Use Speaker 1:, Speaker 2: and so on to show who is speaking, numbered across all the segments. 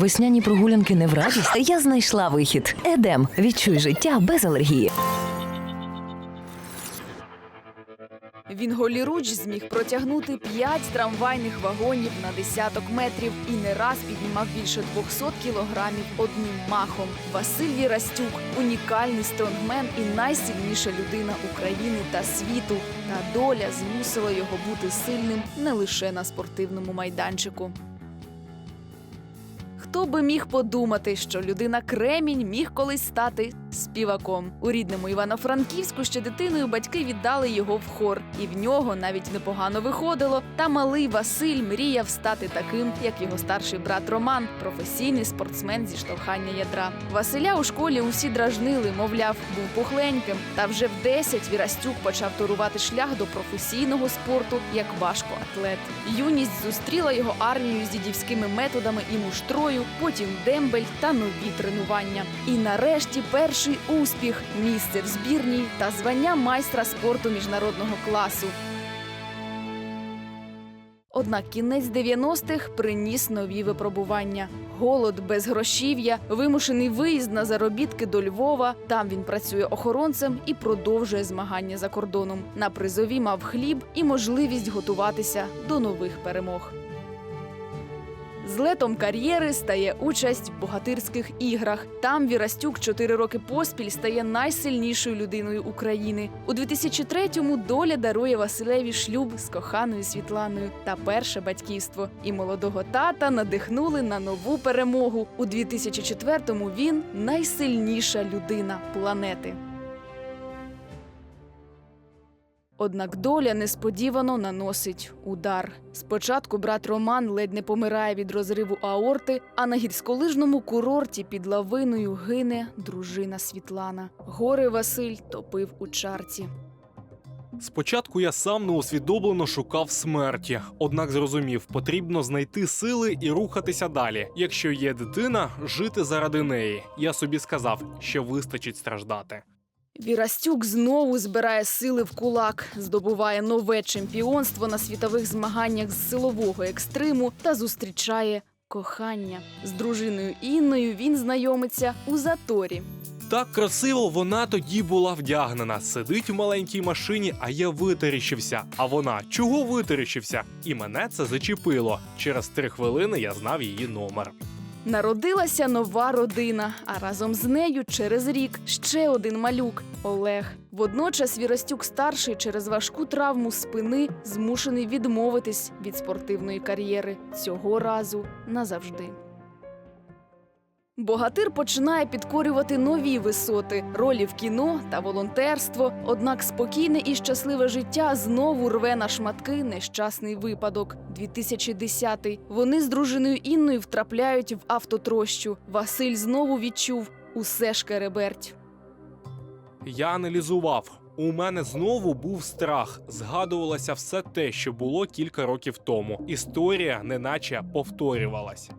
Speaker 1: Весняні прогулянки не в радість. Я знайшла вихід. Едем. Відчуй життя без алергії.
Speaker 2: Він голіруч зміг протягнути п'ять трамвайних вагонів на десяток метрів і не раз піднімав більше 200 кілограмів одним махом. Василь Вірастюк унікальний стронгмен і найсильніша людина України та світу. Та доля змусила його бути сильним не лише на спортивному майданчику. Хто би міг подумати, що людина Кремінь міг колись стати співаком. У рідному Івано-Франківську ще дитиною батьки віддали його в хор, і в нього навіть непогано виходило. Та малий Василь мріяв стати таким, як його старший брат Роман, професійний спортсмен зі штовхання ядра. Василя у школі усі дражнили, мовляв, був пухленьким. Та вже в 10 Вірастюк почав турувати шлях до професійного спорту як важкоатлет. Юність зустріла його армію з дідівськими методами і муштрою, потім дембель та нові тренування. І нарешті перший успіх місце в збірній та звання майстра спорту міжнародного класу. Однак кінець 90-х приніс нові випробування. Голод, безгрошів'я, вимушений виїзд на заробітки до Львова. Там він працює охоронцем і продовжує змагання за кордоном. На призові мав хліб і можливість готуватися до нових перемог. Злетом кар'єри стає участь в богатирських іграх. Там Вірастюк чотири роки поспіль стає найсильнішою людиною України. У 2003-му доля дарує Василеві шлюб з коханою Світланою та перше батьківство. І молодого тата надихнули на нову перемогу. У 2004-му він найсильніша людина планети. Однак доля несподівано наносить удар. Спочатку брат Роман ледь не помирає від розриву аорти, а на гірськолижному курорті під лавиною гине дружина Світлана. Горе Василь топив у чарці.
Speaker 3: Спочатку я сам неусвідомлено шукав смерті, однак зрозумів, потрібно знайти сили і рухатися далі. Якщо є дитина, жити заради неї. Я собі сказав, що вистачить страждати.
Speaker 2: Вірастюк знову збирає сили в кулак, здобуває нове чемпіонство на світових змаганнях з силового екстриму та зустрічає кохання. З дружиною Інною він знайомиться у заторі.
Speaker 3: Так красиво вона тоді була вдягнена. Сидить в маленькій машині, а я витаріщився. А вона чого витаріщився? І мене це зачепило. Через три хвилини я знав її номер.
Speaker 2: Народилася нова родина, а разом з нею через рік ще один малюк Олег. Водночас Віростюк старший через важку травму спини змушений відмовитись від спортивної кар'єри цього разу назавжди. Богатир починає підкорювати нові висоти, ролі в кіно та волонтерство. Однак спокійне і щасливе життя знову рве на шматки нещасний випадок. 2010-й. Вони з дружиною Інною втрапляють в автотрощу. Василь знову відчув усе шкереберть.
Speaker 3: Я аналізував. У мене знову був страх. Згадувалося все те, що було кілька років тому. Історія неначе повторювалась.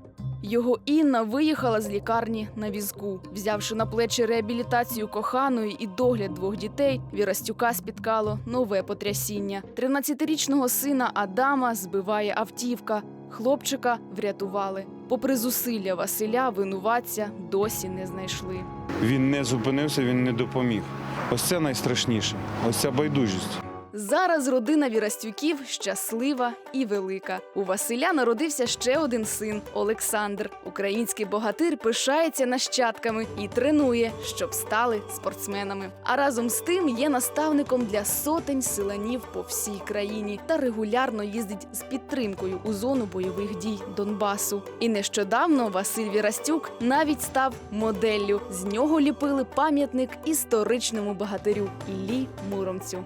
Speaker 2: Його Інна виїхала з лікарні на візку, взявши на плечі реабілітацію коханої і догляд двох дітей. Вірастюка спіткало нове потрясіння. 13-річного сина Адама збиває автівка. Хлопчика врятували. Попри зусилля Василя, винуватця досі не знайшли.
Speaker 4: Він не зупинився, він не допоміг. Ось це найстрашніше. Ось ця байдужість.
Speaker 2: Зараз родина Вірастюків щаслива і велика. У Василя народився ще один син Олександр. Український богатир пишається нащадками і тренує, щоб стали спортсменами. А разом з тим є наставником для сотень селанів по всій країні та регулярно їздить з підтримкою у зону бойових дій Донбасу. І нещодавно Василь Вірастюк навіть став моделлю. З нього ліпили пам'ятник історичному богатирю Іллі Муромцю.